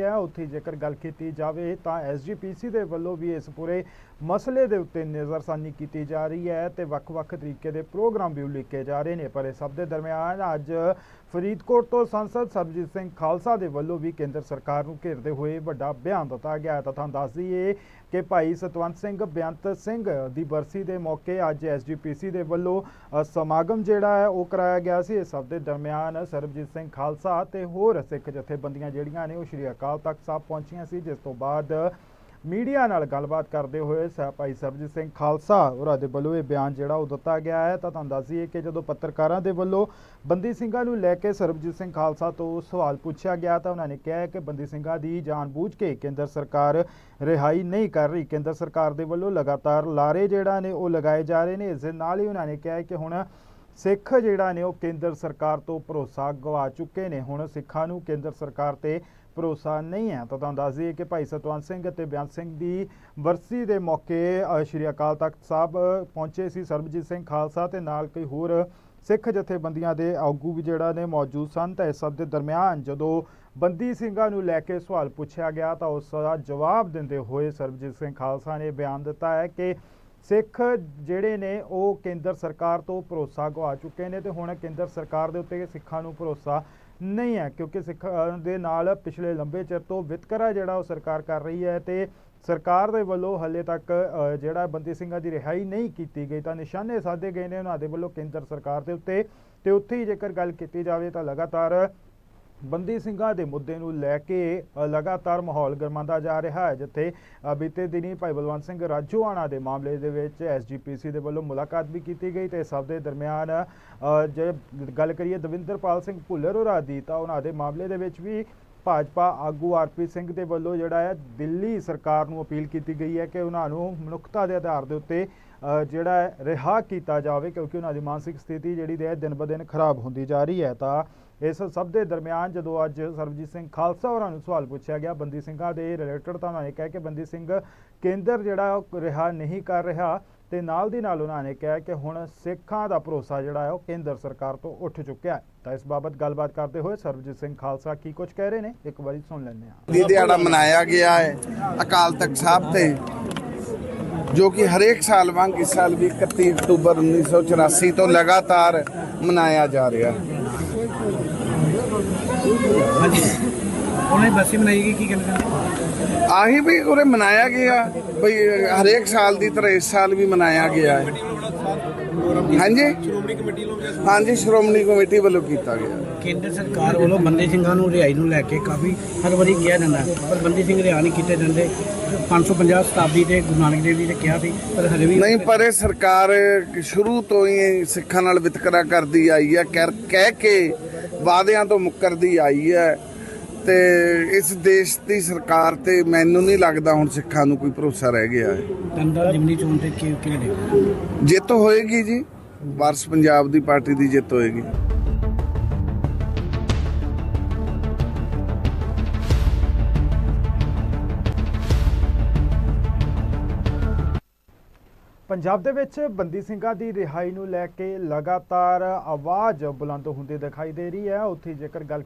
ਹੈ, ਉੱਥੇ ਜੇਕਰ ਗੱਲ ਕੀਤੀ ਜਾਵੇ ਤਾਂ ਐਸਜੀਪੀਸੀ ਦੇ ਵੱਲੋਂ ਵੀ ਇਸ ਪੂਰੇ ਮਸਲੇ ਦੇ ਉੱਤੇ ਨਜ਼ਰਸਾਨੀ ਕੀਤੀ ਜਾ ਰਹੀ ਹੈ ਤੇ ਵੱਖ-ਵੱਖ ਤਰੀਕੇ ਦੇ ਪ੍ਰੋਗਰਾਮ ਵੀ ਉਲੀਕੇ ਜਾ ਰਹੇ ਨੇ। ਪਰ ਇਸ ਸਭ ਦੇ ਦਰਮਿਆਨ ਅੱਜ ਫਰੀਦਕੋਟ ਤੋਂ ਸੰਸਦ ਸਰਬਜੀਤ ਸਿੰਘ ਖਾਲਸਾ ਦੇ ਵੱਲੋਂ ਵੀ ਕੇਂਦਰ ਸਰਕਾਰ ਨੂੰ ਘੇਰਦੇ ਹੋਏ ਵੱਡਾ ਬਿਆਨ ਦਿੱਤਾ ਗਿਆ ਤਾਂ ਤੁਹਾਨੂੰ ਦੱਸ ਦਈਏ ਕਿ ਭਾਈ ਸਤਵੰਤ ਸਿੰਘ ਬੇਅੰਤ ਸਿੰਘ ਦੀ ਬਰਸੀ ਦੇ ਮੌਕੇ ਅੱਜ ਐਸਜੀਪੀਸੀ ਦੇ ਵੱਲੋਂ ਸਮਾਗਮ ਜਿਹੜਾ ਹੈ, ਉਹ ਕਰਾਇਆ ਗਿਆ ਸੀ। ਇਸ ਸਭ ਦੇ ਦਰਮਿਆਨ ਸਰਬਜੀਤ ਸਿੰਘ ਖਾਲਸਾ ਤੇ ਹੋਰ ਸਿੱਖ ਜਥੇਬੰਦੀਆਂ ਜਿਹੜੀਆਂ ਨੇ, ਉਹ ਸ਼੍ਰੀ ਅਕਾਲ ਤਖਤ ਸਾਹਿਬ ਪਹੁੰਚੀਆਂ ਸੀ, ਜਿਸ ਤੋਂ ਬਾਅਦ ਮੀਡੀਆ ਨਾਲ ਗੱਲਬਾਤ ਕਰਦੇ ਹੋਏ ਸਾ ਭਾਈ ਸਰਬਜੀਤ ਸਿੰਘ ਖਾਲਸਾ ਹੋਰਾਂ ਦੇ ਵੱਲੋਂ ਇਹ ਬਿਆਨ ਜਿਹੜਾ ਉਹ ਦਿੱਤਾ ਗਿਆ ਹੈ। ਤਾਂ ਤੁਹਾਨੂੰ ਦੱਸ ਦਈਏ ਕਿ ਜਦੋਂ ਪੱਤਰਕਾਰਾਂ ਦੇ ਵੱਲੋਂ ਬੰਦੀ ਸਿੰਘਾਂ ਨੂੰ ਲੈ ਕੇ ਸਰਬਜੀਤ ਸਿੰਘ ਖਾਲਸਾ ਤੋਂ ਸਵਾਲ ਪੁੱਛਿਆ ਗਿਆ, ਤਾਂ ਉਹਨਾਂ ਨੇ ਕਿਹਾ ਕਿ ਬੰਦੀ ਸਿੰਘਾਂ ਦੀ ਜਾਣਬੁੱਝ ਕੇ ਕੇਂਦਰ ਸਰਕਾਰ ਰਿਹਾਈ ਨਹੀਂ ਕਰ ਰਹੀ। ਕੇਂਦਰ ਸਰਕਾਰ ਦੇ ਵੱਲੋਂ ਲਗਾਤਾਰ ਲਾਰੇ ਜਿਹੜਾ ਨੇ ਉਹ ਲਗਾਏ ਜਾ ਰਹੇ ਨੇ। ਇਸ ਦੇ ਨਾਲ ਹੀ ਉਹਨਾਂ ਨੇ ਕਿਹਾ ਕਿ ਹੁਣ ਸਿੱਖ ਜਿਹੜਾ ਨੇ ਉਹ ਕੇਂਦਰ ਸਰਕਾਰ ਤੋਂ ਭਰੋਸਾ ਗਵਾ ਚੁੱਕੇ ਨੇ। ਹੁਣ ਸਿੱਖਾਂ ਨੂੰ ਕੇਂਦਰ ਸਰਕਾਰ ਤੇ ਭਰੋਸਾ ਨਹੀਂ ਹੈ, ਤਾਂ ਤੁਹਾਨੂੰ ਦੱਸ ਦਈਏ ਕਿ ਭਾਈ ਸਤਵੰਤ ਸਿੰਘ ਅਤੇ ਬਿਆਨ ਸਿੰਘ ਦੀ ਵਰਸੀ ਦੇ ਮੌਕੇ ਸ਼੍ਰੀ ਅਕਾਲ ਤਖਤ ਸਾਹਿਬ ਪਹੁੰਚੇ ਸੀ ਸਰਬਜੀਤ ਸਿੰਘ ਖਾਲਸਾ ਤੇ ਨਾਲ ਕਈ ਹੋਰ ਸਿੱਖ ਜਥੇਬੰਦੀਆਂ ਦੇ ਆਗੂ ਵੀ ਜਿਹੜਾ ਨੇ ਮੌਜੂਦ ਸਨ। ਤਾਂ ਇਸ ਸਭ ਦੇ ਦਰਮਿਆਨ ਜਦੋਂ ਬੰਦੀ ਸਿੰਘਾਂ ਨੂੰ ਲੈ ਕੇ ਸਵਾਲ ਪੁੱਛਿਆ ਗਿਆ, ਤਾਂ ਉਸ ਦਾ ਜਵਾਬ ਦਿੰਦੇ ਹੋਏ ਸਰਬਜੀਤ ਸਿੰਘ ਖਾਲਸਾ ਨੇ ਬਿਆਨ ਦਿੱਤਾ ਹੈ ਕਿ ਸਿੱਖ ਜਿਹੜੇ ਨੇ, ਉਹ ਕੇਂਦਰ ਸਰਕਾਰ ਤੋਂ ਭਰੋਸਾ ਗਵਾ ਚੁੱਕੇ ਨੇ ਤੇ ਹੁਣ ਕੇਂਦਰ ਸਰਕਾਰ ਦੇ ਉੱਤੇ ਸਿੱਖਾਂ ਨੂੰ ਭਰੋਸਾ ਨਹੀਂ ਹੈ, ਕਿਉਂਕਿ ਸਿੱਖਾਂ ਦੇ ਨਾਲ ਪਿਛਲੇ ਲੰਬੇ ਚਿਰ ਤੋਂ ਵਿਤਕਰਾ ਜਿਹੜਾ ਉਹ ਸਰਕਾਰ ਕਰ ਰਹੀ ਹੈ ਤੇ ਸਰਕਾਰ ਦੇ ਵੱਲੋਂ ਹੱਲੇ ਤੱਕ ਜਿਹੜਾ ਬੰਦੀ ਸਿੰਘਾਂ ਦੀ ਰਿਹਾਈ ਨਹੀਂ ਕੀਤੀ ਗਈ, ਤਾਂ ਨਿਸ਼ਾਨੇ ਸਾਧੇ ਗਏ ਨੇ ਉਹਨਾਂ ਦੇ ਵੱਲੋਂ ਕੇਂਦਰ ਸਰਕਾਰ ਦੇ ਉੱਤੇ। ਤੇ ਉੱਥੇ ਹੀ ਜੇਕਰ ਗੱਲ ਕੀਤੀ ਜਾਵੇ ਤਾਂ ਲਗਾਤਾਰ ਬੰਦੀ ਸਿੰਘਾਂ ਦੇ ਮੁੱਦੇ ਨੂੰ ਲੈ ਕੇ ਲਗਾਤਾਰ ਮਾਹੌਲ ਗਰਮਾਉਂਦਾ ਜਾ ਰਿਹਾ ਹੈ, ਜਿੱਥੇ ਬੀਤੇ ਦਿਨੀ ਭਾਈ ਬਲਵੰਤ ਸਿੰਘ ਰਾਜੋਆਣਾ ਦੇ ਮਾਮਲੇ ਦੇ ਵਿੱਚ ਐਸਜੀਪੀਸੀ ਦੇ ਵੱਲੋਂ ਮੁਲਾਕਾਤ ਵੀ ਕੀਤੀ ਗਈ ਤੇ ਸਭ ਦੇ ਦਰਮਿਆਨ ਜੇ ਗੱਲ ਕਰੀਏ ਦਵਿੰਦਰਪਾਲ ਸਿੰਘ ਭੁੱਲਰ ਹੋਰਾਂ ਦੀ, ਤਾਂ ਉਹਨਾਂ ਦੇ ਮਾਮਲੇ ਦੇ ਵਿੱਚ ਵੀ ਭਾਜਪਾ ਆਗੂ ਆਰਪੀ ਸਿੰਘ ਦੇ ਵੱਲੋਂ ਜਿਹੜਾ ਹੈ, ਦਿੱਲੀ ਸਰਕਾਰ ਨੂੰ ਅਪੀਲ ਕੀਤੀ ਗਈ ਹੈ ਕਿ ਉਹਨਾਂ ਨੂੰ ਮਨੁੱਖਤਾ ਦੇ ਆਧਾਰ ਦੇ ਉੱਤੇ ਜਿਹੜਾ ਹੈ, ਰਿਹਾ ਕੀਤਾ ਜਾਵੇ, ਕਿਉਂਕਿ ਉਹਨਾਂ ਦੀ ਮਾਨਸਿਕ ਸਥਿਤੀ ਜਿਹੜੀ ਹੈ, ਦਿਨ ਬ ਦਿਨ ਖਰਾਬ ਹੁੰਦੀ ਜਾ ਰਹੀ ਹੈ, ਤਾਂ ਇਸ ਸਭ ਦੇ ਦਰਮਿਆਨ ਜਦੋਂ ਅੱਜ ਸਰਬਜੀਤ ਸਿੰਘ ਖਾਲਸਾ ਹੋਰਾਂ ਨੂੰ ਸਵਾਲ ਪੁੱਛਿਆ ਗਿਆ, ਬੰਦੀ ਸਿੰਘਾਂ ਦੇ ਰਿਲੇਟਡ ਤਾਂ ਉਹਨਾਂ ਨੇ ਕਿਹਾ ਕਿ ਬੰਦੀ ਸਿੰਘ ਕੇਂਦਰ ਜਿਹੜਾ ਰਿਹਾ ਨਹੀਂ ਕਰ ਰਿਹਾ ਤੇ ਨਾਲ ਦੀ ਨਾਲ ਉਹਨਾਂ ਨੇ ਕਿਹਾ ਕਿ ਹੁਣ ਸਿੱਖਾਂ ਦਾ ਭਰੋਸਾ ਜਿਹੜਾ ਹੈ ਉਹ ਕੇਂਦਰ ਸਰਕਾਰ ਤੋਂ ਉੱਠ ਚੁੱਕਿਆ ਹੈ। ਤਾਂ ਇਸ ਬਾਬਤ ਗੱਲਬਾਤ ਕਰਦੇ ਹੋਏ ਸਰਬਜੀਤ ਸਿੰਘ ਖਾਲਸਾ ਕੀ ਕੁਝ ਕਹਿ ਰਹੇ ਨੇ, ਇੱਕ ਵਾਰੀ ਸੁਣ ਲੈਂਦੇ ਹਾਂ। ਦੀ ਦਿਹਾੜਾ ਮਨਾਇਆ ਗਿਆ ਹੈ ਅਕਾਲ ਤਖਤ ਸਾਹਿਬ ਤੇ, ਜੋ ਕਿ ਹਰੇਕ ਸਾਲ ਵਾਂਗ ਇਸ ਸਾਲ ਵੀ 31 ਅਕਤੂਬਰ 1984 ਤੋਂ ਲਗਾਤਾਰ ਮਨਾਇਆ ਜਾ ਰਿਹਾ। ਉਹਨੇ ਬਰਸੀ ਮਨਾਈ ਗਈ ਕੀ ਕਹਿੰਦੇ ਆਹੀ ਵੀ ਉਰੇ ਮਨਾਇਆ ਗਿਆ। ਬਈ ਹਰੇਕ ਸਾਲ ਦੀ ਤਰ੍ਹਾਂ ਇਸ ਸਾਲ ਵੀ ਮਨਾਇਆ ਗਿਆ ਹੈ। ਹਾਂਜੀ। ਹਾਂਜੀ ਸ਼੍ਰੋਮਣੀ ਕਮੇਟੀ ਵੱਲੋਂ ਕੀਤਾ ਗਿਆ। ਕੇਂਦਰ ਸਰਕਾਰ ਵੱਲੋਂ ਬੰਦੀ ਸਿੰਘਾਂ ਨੂੰ ਰਿਹਾਈ ਨੂੰ ਲੈ ਕੇ ਕਾਫੀ ਹਰ ਵਾਰੀ ਕਿਹਾ ਜਾਂਦਾ ਪਰ ਬੰਦੀ ਸਿੰਘ ਰਿਹਾ ਨਹੀਂ ਕੀਤੇ ਜਾਂਦੇ। 550 ਸ਼ਤਾਬਦੀ ਤੇ ਗੁਰੂ ਨਾਨਕ ਦੇਵ ਜੀ ਨੇ ਕਿਹਾ ਸੀ ਪਰ ਹਲੇ ਵੀ ਨਹੀਂ ਪਰ ਇਹ ਸਰਕਾਰ ਸ਼ੁਰੂ ਤੋਂ ਹੀ ਸਿੱਖਾਂ ਨਾਲ ਵਿਤਕਰਾ ਕਰਦੀ ਆਈ ਹੈ ਕਹਿ ਕਹਿ ਕੇ ਵਾਅਦਿਆਂ ਤੋਂ ਮੁੱਕਰਦੀ ਆਈ ਹੈ। ਤੇ ਇਸ ਦੇਸ਼ ਦੀ ਸਰਕਾਰ ਤੇ ਮੈਨੂੰ ਨਹੀਂ ਲੱਗਦਾ ਹੁਣ ਸਿੱਖਾਂ ਨੂੰ ਕੋਈ ਭਰੋਸਾ ਰਹਿ ਗਿਆ ਹੈ। ਦੰਦਾ ਜਿਮਨੀ ਚੋਣ ਤੇ ਕੀ ਕਿਵੇਂ ਦੇਖਦੇ ਹੋ? ਜਿੱਤ ਹੋਏਗੀ ਜੀ। ਵਾਰਸ ਪੰਜਾਬ ਦੀ ਪਾਰਟੀ ਦੀ ਜਿੱਤ ਹੋਏਗੀ। ਪੰਜਾਬ ਦੇ ਵਿੱਚ ਬੰਦੀ ਸਿੰਘਾਂ ਦੀ ਰਿਹਾਈ ਨੂੰ ਲੈ ਕੇ ਲਗਾਤਾਰ ਆਵਾਜ਼ ਬੁਲੰਦ ਹੁੰਦੀ ਦਿਖਾਈ ਦੇ ਰਹੀ ਹੈ। ਉੱਥੇ ਜੇਕਰ ਗੱਲ